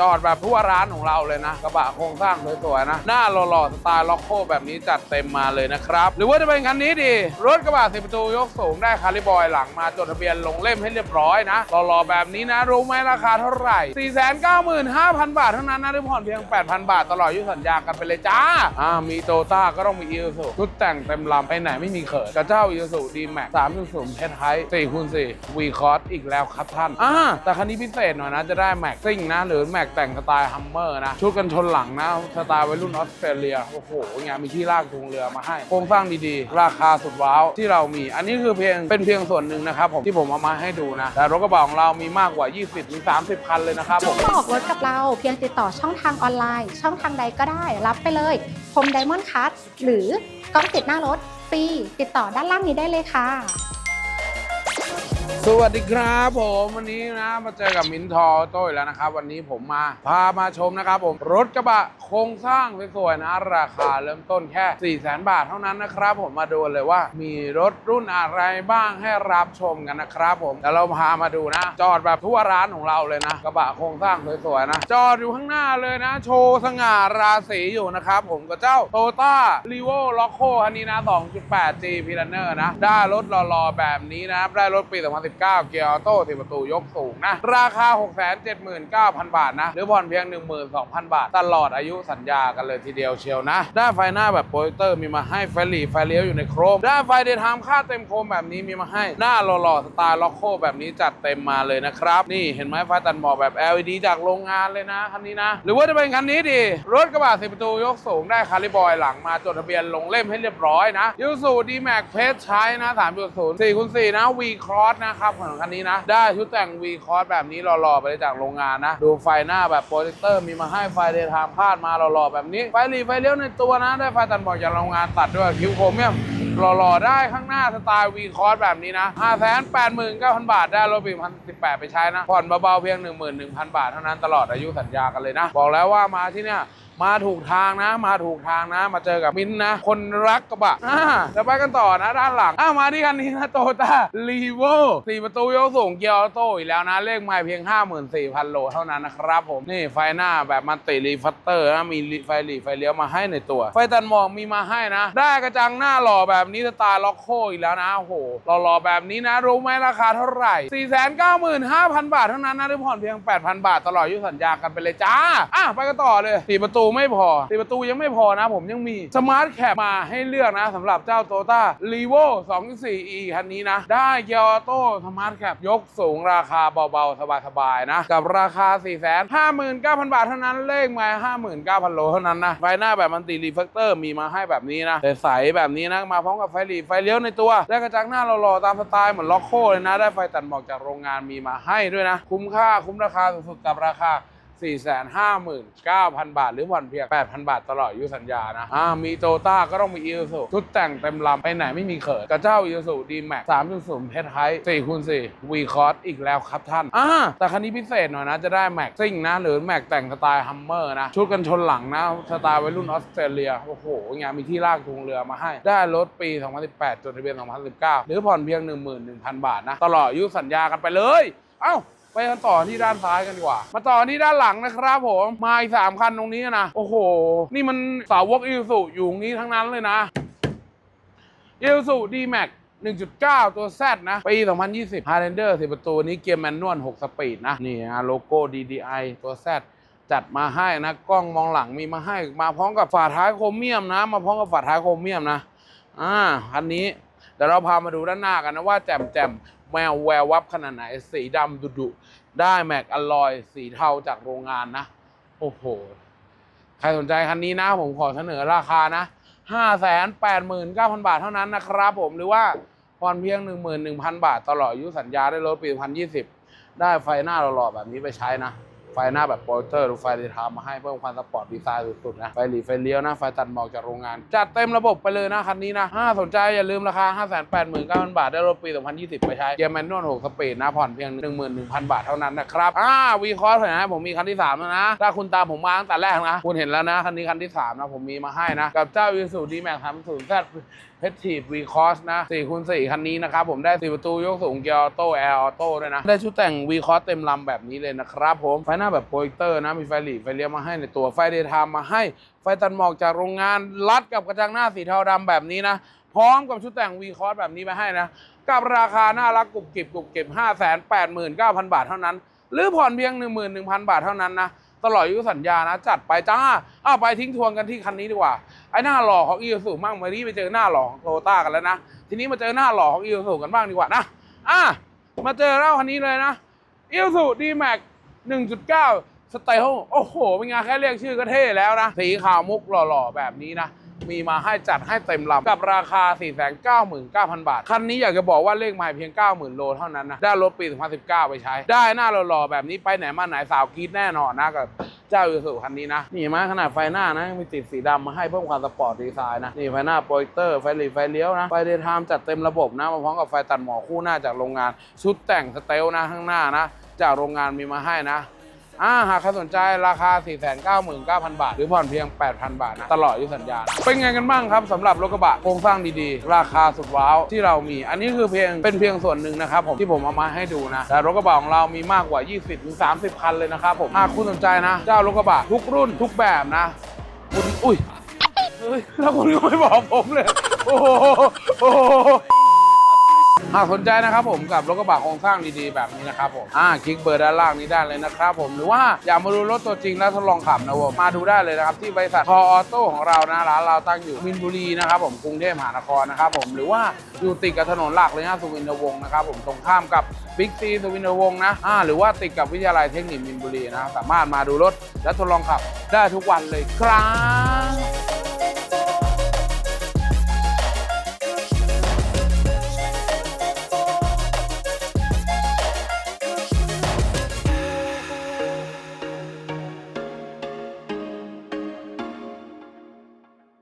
จอดแบบทั่วร้านของเราเลยนะกระบะโครงสร้างสวยๆนะ หน้าหล่อๆสไตล์ล็อกโคแบบนี้จัดเต็มมาเลยนะครับ หรือว่าจะเป็นคันนี้ดี รถกระบะสิบประตูยกสูงได้คาริบอยหลังมาจดทะเบียนลงเล่มให้เรียบร้อยนะหล่อๆแบบนี้นะ รู้ไหมราคาเท่าไหร่ 495,000 บาทเท่านั้นนะหรือผ่อนเพียง 8,000 บาท ตลอดยุสัญญากันไปเลยจ้าอ่ามีโตต้าก็ต้องมีอีซูชุดแต่งเต็มลำไปไหนไม่มีเขินกับเจ้าอีซูดีแม็กสามยูสูงเพชรไฮสี่คูณสี่วีคอร์สอีกแล้วครับท่านอ่าแต่คันนี้พิเศษหน่อยนะจะได้แม็กซิ่งนะหรือแม็กแต่งสไตล์ฮัมเมอร์นะ ชุดกันชนหลังนะ สไตล์วัยรุ่นออสเตรเลีย โอ้โหงานมีที่ลากจูงเรือมาให้ โครงสร้างดีๆ ราคาสุดว้าวที่เรามี อันนี้คือเพียงเป็นเพียงส่วนหนึ่งนะครับผมที่ผมเอามาให้ดูนะ แต่รถกระบะของเรามีมากกว่า 20-30 คันเลยนะครับผมมาออกรถกับเราเพียงติดต่อช่องทางออนไลน์ ช่องทางใดก็ได้ รับไปเลยพรมไดมอนด์คัทหรือกล้องติดหน้ารถฟรีติดต่อด้านล่างนี้ได้เลยค่ะ สวัสดีครับผมวันนี้นะมาเจอกับมินทอโต้ยแล้วนะครับ วันนี้ผมมาพามาชมนะครับผมรถกระบะโครงสร้างสวยๆนะ ราคาเริ่มต้นแค่4 0 0 0 0 0บาทเท่านั้นนะครับ ผมมาดูเลยว่า มีรถรุ่นอะไรบ้างให้รับชมกันนะครับผมแล้วเราพามาดูนะ จอดแบบทั่วร้านของเราเลยนะ กระบะโครงสร้างสวยๆนะ จอดอยู่ข้างหน้าเลยนะ โชว์สง่าราศีอยู่นะครับผมกับเจ้าโตต้ารีโวล็อกโคคันนี้นะ 2.8 G p i l a n e r นะได้รถหล่อๆแบบนี้นะได้รถปี2019 เกียร์ออโต้สิประตูยกสูงนะ ราคา 679,000 บาทนะ หรือผ่อนเพียง 12,000 บาท ตลอดอายุสัญญากันเลยทีเดียวเชียวนะได้ไฟหน้าแบบโปรเจคเตอร์มีมาให้ไฟหลีไฟเลี้ยวอยู่ในโครมได้ไฟเดย์ไทม์ค่าเต็มโครมแบบนี้มีมาให้ หน้าหล่อๆสไตล์ล็อกโคแบบนี้จัดเต็มมาเลยนะครับ นี่เห็นไหมไฟตัดหมอกแบบ LED จากโรงงานเลยนะคันนี้นะ หรือว่าจะเป็นคันนี้ดี รถกระบะสิบประตูยกสูงได้คาริบอยหลังมาจดทะเบียนลงเล่มให้เรียบร้อยนะยูสูดีแม็กเพชใช้นะ3.0 4คูณ4นะ V Cross นะครับของคันนี้นะ ได้ชุดแต่ง V Cross แบบนี้หล่อๆไปเลยจากโรงงานนะ ดูไฟหน้าแบบโปรเจคเตอร์มีมาให้ไฟเดย์ไทม์พาดมาหล่อๆแบบนี้ ไฟหลีไฟเลี้ยวในตัวนะ ได้ไฟตัดหมอกจากโรงงานตัดด้วยคิวโครเมียมหล่อๆ ได้ข้างหน้าสไตล์ V Cross แบบนี้นะ589,000 บาท ได้รถปี 2018 ไปใช้นะ ผ่อนเบาๆ เพียง 11,000 บาท เท่านั้นตลอดอายุสัญญากันเลยนะ บอกแล้วว่ามาที่เนี่ยมาถูกทางนะ มาถูกทางนะ มาเจอกับมินนะ คนรักกระบะอ่าจะไปกันต่อนะด้านหลังอ่ามาที่คันนี้นะโตต้ารีโวสี่ประตูยกสูงเกียร์ออโต้อีกแล้วนะ เลขไมล์เพียง 54,000 โลเท่านั้นนะครับผม นี่ไฟหน้าแบบมันติรีฟัตเตอร์นะมีไฟหลีไฟเลี้ยวมาให้ในตัว ไฟตัดหมอกมีมาให้นะ ได้กระจังหน้าหล่อแบบนี้สไตล์ล็อกโคอีกแล้วนะโอ้โหหล่อๆแบบนี้นะรู้ไหมราคาเท่าไหร่ 495,000 บาทเท่านั้นนะหรือผ่อนเพียง 8,000 บาทตลอดอายุสัญญากันไปเลยจ้าอะไปกันต่อเลยสี่ประตูไม่พอสี่ประตูยังไม่พอนะผมยังมีสมาร์ทแคปมาให้เลือกนะสำหรับเจ้าโตต้ารีโว 2.4 e คันนี้นะ ได้เกียร์ออโต้สมาร์ทแคปยกสูงราคาเบาๆ สบายๆ นะ กับราคา 459,000 บาทเท่านั้นเลขมา59,000 โลเท่านั้นนะ ไฟหน้าแบบมันติรีเฟกเตอร์มีมาให้แบบนี้นะใสๆแบบนี้นะ มาพร้อมกับไฟหลีไฟเลี้ยวในตัวได้กระจังหน้าหล่อๆตามสไตล์เหมือนล็อกโคเลยนะ ได้ไฟตัดหมอกจากโรงงานมีมาให้ด้วยนะ คุ้มค่าคุ้มราคาสุดๆกับราคา 459,000 บาท หรือผ่อนเพียง 8,000 บาทตลอดอายุสัญญานะอ่ามีโตต้าก็ต้องมีอีซูชุดแต่งเต็มลำไปไหนไม่มีเขินกับเจ้าอีซูดีแม็ก3.0เพชรไฮ4คูณ4 V Cross อีกแล้วครับท่านอ่าแต่คันนี้พิเศษหน่อยนะจะได้แม็กซิ่งนะหรือแม็กแต่งสไตล์ฮัมเมอร์นะชุดกันชนหลังนะสไตล์วัยรุ่นออสเตรเลียโอ้โหงานมีที่ลากจูงเรือมาให้ ได้รถปี 2018 จดทะเบียน 2019 หรือผ่อนเพียง 11,000 บาทนะ ตลอดอายุสัญญากันไปเลย เอ้า ไปกันต่อที่ด้านซ้ายกันดีกว่า มาต่อที่ด้านหลังนะครับผมมาอีกสามคันตรงนี้นะโอ้โห นี่มันสาวกอิลสุอยู่ตรงนี้ทั้งนั้นเลยนะอิลสุดีแม็ก1.9 ตัว Z นะ ปี 2020 Highlander 10 ประตู นี้เกียร์แมนนวล 6 สปีดนะ นี่ฮะโลโก้ DDI ตัว Z จัดมาให้นะ กล้องมองหลังมีมาให้ มาพร้อมกับฝาท้ายโครเมียมนะ มาพร้อมกับฝาท้ายโครเมียมนะ อ่าคันนี้ เดี๋ยวเราพามาดูด้านหน้ากันนะว่าแจ่มแจ่ม แมวแวววับขนาดไหน สีดำดุดุได้แม็กอลลอย สีเทาจากโรงงานนะ โอ้โห ใครสนใจคันนี้นะ ผมขอเสนอราคานะ589,000บาทเท่านั้นนะครับผมหรือว่าผ่อนเพียง11,000บาท ตลอดอายุสัญญาได้รถปี2020ได้ไฟหน้าหล่อๆแบบนี้ไปใช้นะ ไฟหน้าแบบโปรเจคเตอร์หรือไฟดีทามมาให้เพิ่มความสปอร์ตดีไซน์สุดๆนะ ไฟหลีไฟเลี้ยวนะ ไฟตัดหมอกจากโรงงาน จัดเต็มระบบไปเลยนะคันนี้นะถ้าสนใจอย่าลืมราคา 589,000 บาทได้รถปี 2020 ไปใช้เกียร์แมนนวล6สปีดนะผ่อนเพียง 11,000 บาทเท่านั้นนะครับอ่าวีคอร์สเห็นไหมผมมีคันที่3แล้วนะ ถ้าคุณตามผมมาตั้งแต่แรกนะ คุณเห็นแล้วนะคันนี้คันที่3นะผมมีมาให้นะกับเจ้า Isuzu D-Max 30 Z เพชรทีวีคอสนะ4คูณ4คันนี้นะครับ ผมได้ 4 ประตูยกสูงเกียร์ออโต้แอร์ออโต้ด้วยนะได้ชุดแต่งวีคอสเต็มลำแบบนี้เลยนะครับผมไฟหน้าน้าแบบโปรเจคเตอร์นะมีไฟหลีไฟเลี้ยวมาให้ในตัวไฟเดย์ไทม์มาให้ ไฟตัดหมอกจากโรงงานรัดกับกระจังหน้าสีเทาดำแบบนี้นะ พร้อมกับชุดแต่งวีคอร์สแบบนี้มาให้นะ กับราคาน่ารักกรุบกริบกรุบกริบ5 8 9 0 0 0 บาทเท่านั้น หรือผ่อนเพียง 11,000 บาทเท่านั้นนะตลอดอายุสัญญานะ จัดไปจ้าอ้าวไปทิ้งทวนกันที่คันนี้ดีกว่า ไอ้หน้าหล่อของอี u ูมั่งมารีไปเจอหน้าหล่อของโตต้ากันแล้วนะ ทีนี้มาเจอหน้าหล่อของอี u ูกันบ้างดีกว่านะอะมาเจอเล่าคันนี้เลยนะอี u ูดีแม็ก 1.9สไตล์โอ้โห เป็นไงาแค่เรียกชื่อก็เท่แล้วนะ สีขาวมุกหล่อๆ แบบนี้นะ มีมาให้จัดให้เต็มลำ กับราคา 499,000 บาท คันนี้อยากจะบอกว่าเลขไมล์เพียง 90,000 โลเท่านั้นนะ ได้รถปี 2019 ไปใช้ ได้หน้าหล่อๆ แบบนี้ไปไหนมาไหนสาวกรีดแน่นอนนะกับเจ้ายูสุคันนี้นะ นี่เห็นไหมาขนาดไฟหน้านะมีติดสีดำมาให้เพิ่มความสปอร์ตดีไซน์นะ นี่ไฟหน้าโปรเจคเตอร์ไฟหลีไฟเลี้ยวนะ ไฟเดย์ไทม์จัดเต็มระบบนะ มาพร้อมกับไฟตัดหมอกคู่หน้าจากโรงงาน ชุดแต่งสเตลนะข้างหน้านะ จากโรงงานมีมาให้นะอ่าหากใครสนใจราคา 499,000 บาท หรือผ่อนเพียง 8,000 บาทนะตลอดอายุสัญญา เป็นไงกันบ้างครับสำหรับรถกระบะโครงสร้างดีๆ ราคาสุดว้าวที่เรามี อันนี้คือเพียงเป็นเพียงส่วนหนึ่งนะครับผมที่ผมเอามาให้ดูนะ แต่รถกระบะของเรามีมากกว่า 20-30 คันเลยนะครับผมหากคุณสนใจนะ เจ้ารถกระบะทุกรุ่นทุกแบบนะคุณอุ้ยเฮ้ยแล้วคุณก็ไม่บอกผมเลย โอ้โห หากสนใจนะครับผมกับรถกระบะโครงสร้างดีๆแบบนี้นะครับผมอ่าคลิกเบอร์ด้านล่างนี้ได้เลยนะครับผมหรือว่าอยากมาดูรถตัวจริงแล้วทดลองขับนะผมมาดูได้เลยนะครับที่บริษัทพอออโต้ของเรานะร้านเราตั้งอยู่มินบุรีนะครับผมกรุงเทพมหานครนะครับผมหรือว่าอยู่ติดกับถนนหลักเลยนะสุวินทวงศ์นะครับผมตรงข้ามกับบิ๊กซีสุวินทวงศ์นะอ่าหรือว่าติดกับวิทยาลัยเทคนิคมินบุรีนะสามารถมาดูรถและทดลองขับได้ทุกวันเลยครับ